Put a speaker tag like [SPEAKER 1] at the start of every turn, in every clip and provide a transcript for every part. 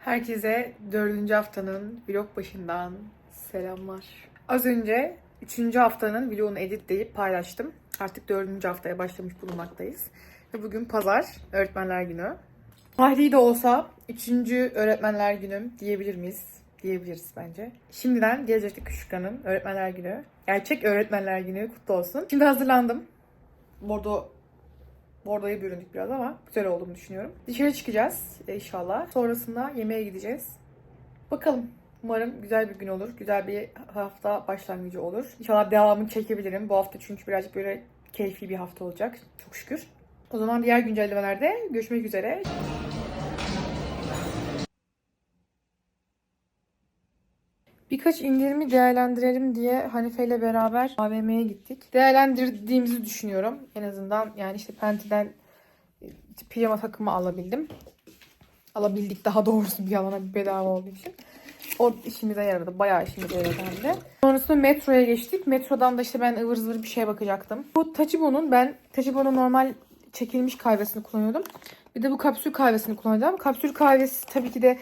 [SPEAKER 1] Herkese dördüncü haftanın vlog başından selamlar. Az önce üçüncü haftanın vlogunu editleyip paylaştım. Artık dördüncü haftaya başlamış bulunmaktayız. Ve bugün pazar, öğretmenler günü. Fahri de olsa üçüncü öğretmenler günüm diyebilir miyiz? Diyebiliriz bence. Şimdiden gelecekte Küçükkan'ın öğretmenler günü. Gerçek öğretmenler günü kutlu olsun. Şimdi hazırlandım. Bordo Bordoya büründük biraz ama güzel olduğunu düşünüyorum. Dışarı çıkacağız e, inşallah. Sonrasında yemeğe gideceğiz. Bakalım. Umarım güzel bir gün olur. Güzel bir hafta başlangıcı olur. İnşallah devamını çekebilirim. Bu hafta çünkü birazcık böyle keyfi bir hafta olacak. Çok şükür. O zaman diğer güncellemelerde görüşmek üzere. Birkaç indirimi değerlendirelim diye Hanife ile beraber AVM'ye gittik. Değerlendirdiğimizi düşünüyorum. En azından yani işte Penti'den e, pijama takımı alabildim. Alabildik daha doğrusu bir alana bedava olduğu için. O işimize yaradı. Bayağı işimize yaradı hem de. Sonrasında metroya geçtik. Metrodan da işte ben ıvır zıvır bir şeye bakacaktım. Bu Tachibo'nun ben Tachibo'nun normal çekilmiş kahvesini kullanıyordum. Bir de bu kapsül kahvesini kullanacağım. Kapsül kahvesi tabii ki de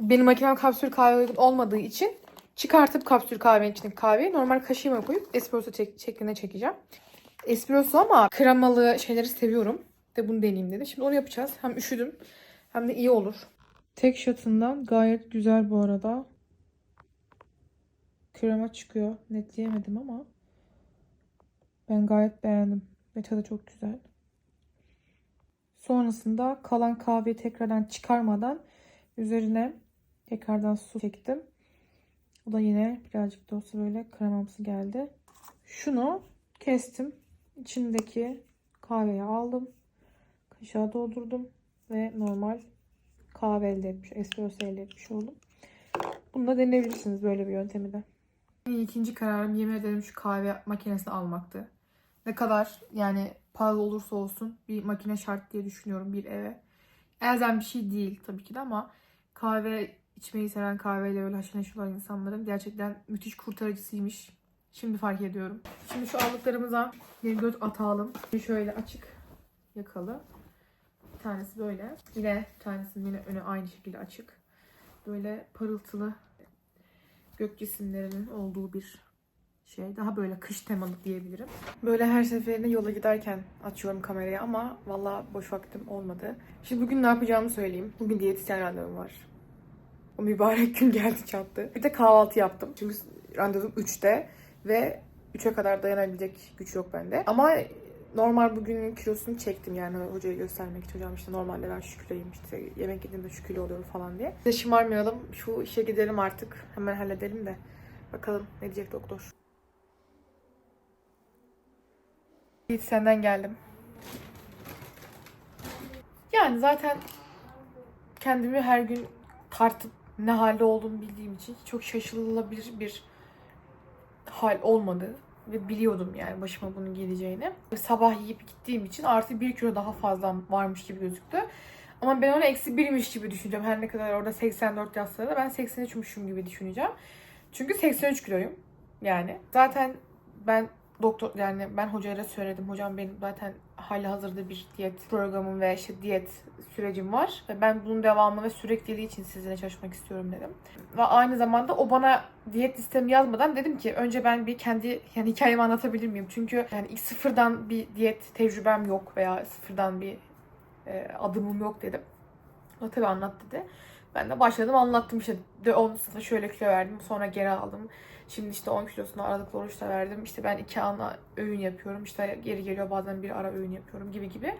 [SPEAKER 1] benim makinem kapsül kahve uygun olmadığı için çıkartıp kapsül kahvenin içindeki kahveyi normal kaşığıma koyup espresso çek- şeklinde çekeceğim. Espresso ama kremalı şeyleri seviyorum. De bunu deneyeyim dedi. Şimdi onu yapacağız. Hem üşüdüm hem de iyi olur. Tek şatından gayet güzel bu arada. Krema çıkıyor. Netleyemedim ama ben gayet beğendim. Ve tadı çok güzel. Sonrasında kalan kahveyi tekrardan çıkarmadan üzerine tekrardan su çektim. O da yine birazcık da olsa böyle kremamsı geldi. Şunu kestim. İçindeki kahveyi aldım. Kaşığa doldurdum. Ve normal kahve elde etmiş, espresso elde etmiş oldum. Bunu da deneyebilirsiniz böyle bir yöntemi de. İkinci kararım yemin ederim şu kahve makinesini almaktı. Ne kadar yani pahalı olursa olsun bir makine şart diye düşünüyorum bir eve. Elzem bir şey değil tabii ki de ama kahve içmeyi seven kahveyle böyle haşır olan insanların gerçekten müthiş kurtarıcısıymış. Şimdi fark ediyorum. Şimdi şu aldıklarımıza bir göz atalım. Şöyle açık yakalı. Bir tanesi böyle. Yine bir tanesinin yine önü aynı şekilde açık. Böyle parıltılı gök cisimlerinin olduğu bir şey. Daha böyle kış temalı diyebilirim. Böyle her seferinde yola giderken açıyorum kamerayı ama valla boş vaktim olmadı. Şimdi bugün ne yapacağımı söyleyeyim. Bugün diyetisyen randevum var. O mübarek gün geldi çattı. Bir de kahvaltı yaptım. Çünkü randevum 3'te ve 3'e kadar dayanabilecek güç yok bende. Ama normal bugünün kilosunu çektim yani hocaya göstermek için. Hocam işte normalde ben şu işte yemek yediğimde şu oluyorum falan diye. De şımarmayalım. Şu işe gidelim artık. Hemen halledelim de. Bakalım ne diyecek doktor. Yiğit senden geldim. Yani zaten kendimi her gün tartıp ne halde olduğumu bildiğim için çok şaşırılabilir bir hal olmadı. Ve biliyordum yani başıma bunun geleceğini. Sabah yiyip gittiğim için artı bir kilo daha fazla varmış gibi gözüktü. Ama ben onu eksi birmiş gibi düşüneceğim. Her ne kadar orada 84 yazsa da ben 83'müşüm gibi düşüneceğim. Çünkü 83 kiloyum. Yani zaten ben doktor yani ben hocaya söyledim. Hocam benim zaten hali hazırda bir diyet programım ve işte diyet sürecim var. Ve ben bunun devamı ve sürekliliği için sizinle çalışmak istiyorum dedim. Ve aynı zamanda o bana diyet listemi yazmadan dedim ki önce ben bir kendi yani hikayemi anlatabilir miyim? Çünkü yani ilk sıfırdan bir diyet tecrübem yok veya sıfırdan bir e, adımım yok dedim. O tabii anlat dedi. Ben de başladım anlattım işte de 10 sınıfta şöyle kilo verdim sonra geri aldım. Şimdi işte 10 kilosunu aralıklı oruçta verdim. İşte ben iki ana öğün yapıyorum. İşte geri geliyor bazen bir ara öğün yapıyorum gibi gibi.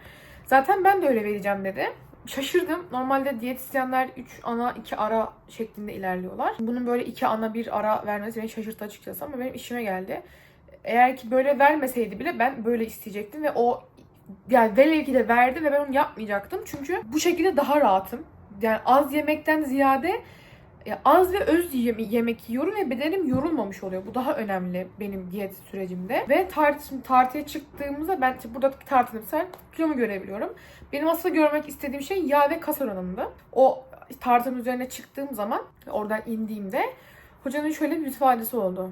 [SPEAKER 1] Zaten ben de öyle vereceğim dedi. Şaşırdım. Normalde diyetisyenler 3 ana 2 ara şeklinde ilerliyorlar. Bunun böyle 2 ana bir ara vermesi beni şaşırttı açıkçası ama benim işime geldi. Eğer ki böyle vermeseydi bile ben böyle isteyecektim ve o yani velev ki de verdi ve ben onu yapmayacaktım. Çünkü bu şekilde daha rahatım. Yani az yemekten ziyade ya az ve öz yeme- yemek yiyorum ve bedenim yorulmamış oluyor. Bu daha önemli benim diyet sürecimde. Ve tart tartıya çıktığımızda ben burada tartıda mesela kilomu görebiliyorum. Benim asıl görmek istediğim şey yağ ve kas oranımdı. O tartının üzerine çıktığım zaman oradan indiğimde hocanın şöyle bir ifadesi oldu.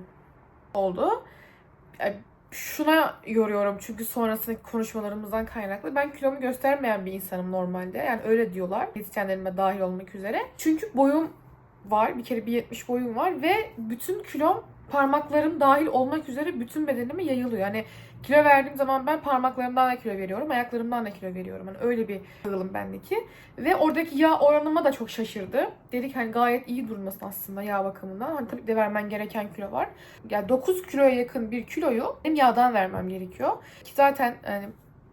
[SPEAKER 1] Oldu. Şuna yoruyorum çünkü sonrasındaki konuşmalarımızdan kaynaklı. Ben kilomu göstermeyen bir insanım normalde. Yani öyle diyorlar. Diyetisyenlerime dahil olmak üzere. Çünkü boyum var. Bir kere 1.70 boyum var ve bütün kilom parmaklarım dahil olmak üzere bütün bedenime yayılıyor. Yani kilo verdiğim zaman ben parmaklarımdan da kilo veriyorum, ayaklarımdan da kilo veriyorum. Yani öyle bir yığılım bendeki. Ve oradaki yağ oranıma da çok şaşırdı. Dedik hani gayet iyi durmasın aslında yağ bakımından. Hani tabii de vermen gereken kilo var. Yani 9 kiloya yakın bir kiloyu hem yağdan vermem gerekiyor. Ki zaten yani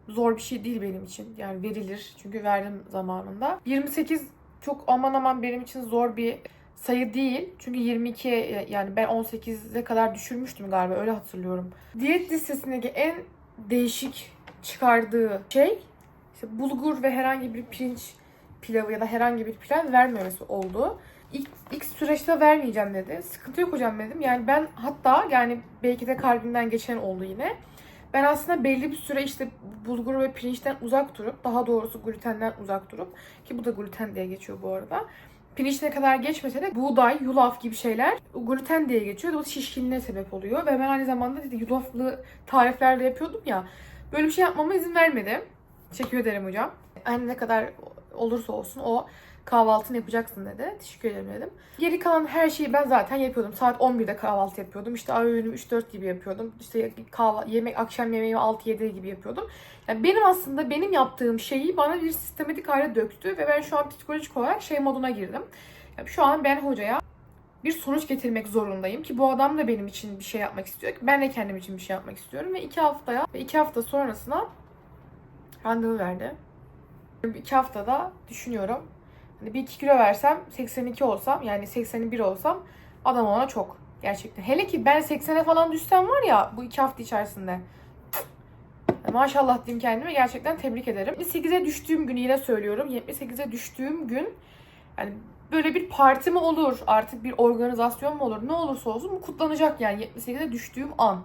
[SPEAKER 1] zor bir şey değil benim için. Yani verilir. Çünkü verdim zamanında. 28 çok aman aman benim için zor bir sayı değil. Çünkü 22 yani ben 18'e kadar düşürmüştüm galiba öyle hatırlıyorum. Diyet listesindeki en değişik çıkardığı şey işte bulgur ve herhangi bir pirinç pilavı ya da herhangi bir pilav vermemesi oldu. İlk, ilk süreçte vermeyeceğim dedi. Sıkıntı yok hocam dedim. Yani ben hatta yani belki de kalbimden geçen oldu yine. Ben aslında belli bir süre işte bulgur ve pirinçten uzak durup daha doğrusu glutenden uzak durup ki bu da gluten diye geçiyor bu arada. Pirinç ne kadar geçmese de buğday, yulaf gibi şeyler gluten diye geçiyor. O şişkinliğe sebep oluyor. Ve ben aynı zamanda işte yulaflı tariflerde yapıyordum ya. Böyle bir şey yapmama izin vermedi. Teşekkür ederim hocam. Hani ne kadar olursa olsun o kahvaltını yapacaksın dedi. Teşekkür ederim dedim. Geri kalan her şeyi ben zaten yapıyordum. Saat 11'de kahvaltı yapıyordum. İşte öğünümü 3-4 gibi yapıyordum. İşte kahvaltı, yemek, akşam yemeğimi 6-7 gibi yapıyordum. Yani benim aslında benim yaptığım şeyi bana bir sistematik hale döktü ve ben şu an psikolojik olarak şey moduna girdim. Yani şu an ben hocaya bir sonuç getirmek zorundayım ki bu adam da benim için bir şey yapmak istiyor. Ben de kendim için bir şey yapmak istiyorum ve iki haftaya ve iki hafta sonrasına randevu verdi. İki haftada düşünüyorum. Hani bir iki kilo versem 82 olsam yani 81 olsam adam ona çok gerçekten. Hele ki ben 80'e falan düşsem var ya bu iki hafta içerisinde. Maşallah diyeyim kendime gerçekten tebrik ederim. 78'e düştüğüm günü yine söylüyorum. 78'e düştüğüm gün yani böyle bir parti mi olur artık bir organizasyon mu olur ne olursa olsun bu kutlanacak yani 78'e düştüğüm an.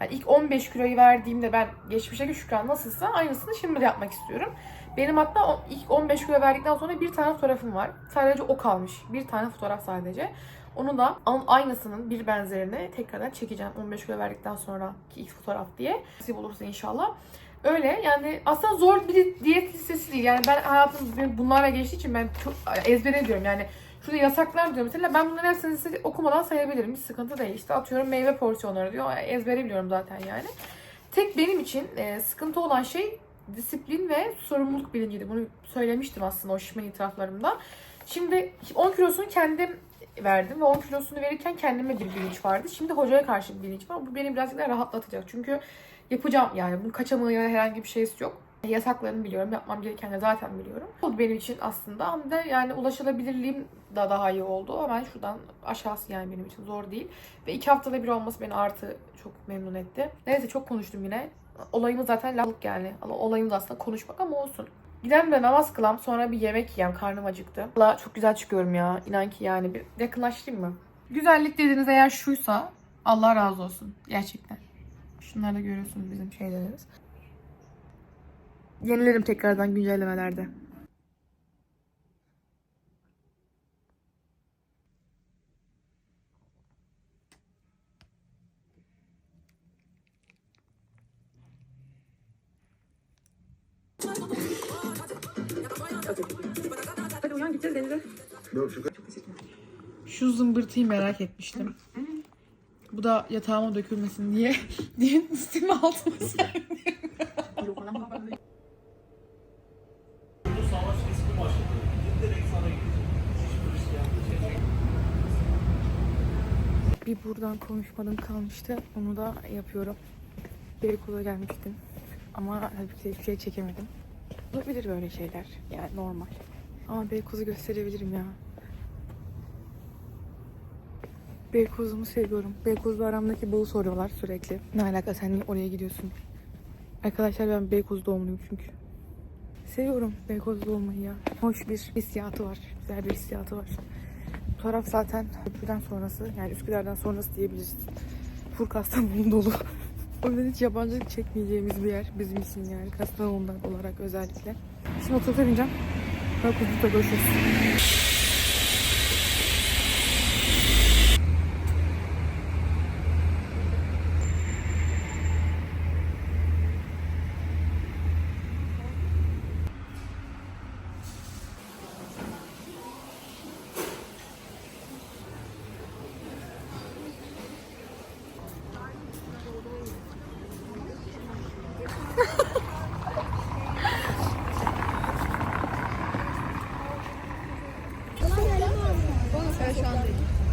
[SPEAKER 1] Yani ilk 15 kiloyu verdiğimde ben geçmişteki Şükran nasılsa aynısını şimdi de yapmak istiyorum. Benim hatta ilk 15 kilo verdikten sonra bir tane fotoğrafım var. Sadece o kalmış. Bir tane fotoğraf sadece. Onu da aynısının bir benzerini tekrardan çekeceğim 15 kilo verdikten sonraki ilk fotoğraf diye. Nasip olursa inşallah. Öyle yani aslında zor bir diyet listesi değil. Yani ben hayatım bunlarla geçtiği için ben çok ezbere ediyorum. Yani şurada yasaklar diyor mesela ben bunların hepsini size okumadan sayabilirim. Hiç sıkıntı değil. İşte atıyorum meyve porsiyonları diyor. Ezbere biliyorum zaten yani. Tek benim için e, sıkıntı olan şey disiplin ve sorumluluk bilinciydi. Bunu söylemiştim aslında o şişme itiraflarımda. Şimdi 10 kilosunu kendim verdim ve 10 kilosunu verirken kendime bir bilinç vardı. Şimdi hocaya karşı bir bilinç var. Bu beni birazcık daha rahatlatacak. Çünkü yapacağım yani. Bunun kaçamağı ya da herhangi bir şeysi yok. Yasaklarını biliyorum. Yapmam gerekenleri zaten biliyorum. Oldu benim için aslında. Hem de yani ulaşılabilirliğim da daha iyi oldu. Hemen şuradan aşağısı yani benim için zor değil. Ve iki haftada bir olması beni artı çok memnun etti. Neyse çok konuştum yine. Olayımız zaten laflık yani. Olayımız aslında konuşmak ama olsun. Gidem de namaz kılam sonra bir yemek yiyem karnım acıktı. Valla çok güzel çıkıyorum ya. İnan ki yani bir yakınlaştırayım mı? Güzellik dediğiniz eğer şuysa Allah razı olsun. Gerçekten. Şunları da görüyorsunuz bizim şeylerimiz. Yenilerim tekrardan güncellemelerde. Hadi uyan. Şu zımbırtıyı merak etmiştim. Bu da yatağıma dökülmesin diye diye üstüme altıma serdim. Bir buradan konuşmadım kalmıştı. Onu da yapıyorum. Beykoz'a gelmiştim. Ama tabii ki hiçbir şey çekemedim. Olabilir böyle şeyler. Yani normal. Ama Beykoz'u gösterebilirim ya. Beykoz'umu seviyorum. Beykoz'la aramdaki bağı soruyorlar sürekli. Ne alaka sen niye oraya gidiyorsun? Arkadaşlar ben Beykoz doğumluyum çünkü. Seviyorum Beykoz'da olmayı ya. Hoş bir hissiyatı var. Güzel bir hissiyatı var. Bu taraf zaten köprüden sonrası yani Üsküdar'dan sonrası diyebiliriz. Full Kastamonu dolu. o yüzden hiç yabancılık çekmeyeceğimiz bir yer bizim için yani Kastamonu'dan olarak özellikle. Şimdi otobüse bineceğim. Daha kuzlukta görüşürüz. 嗯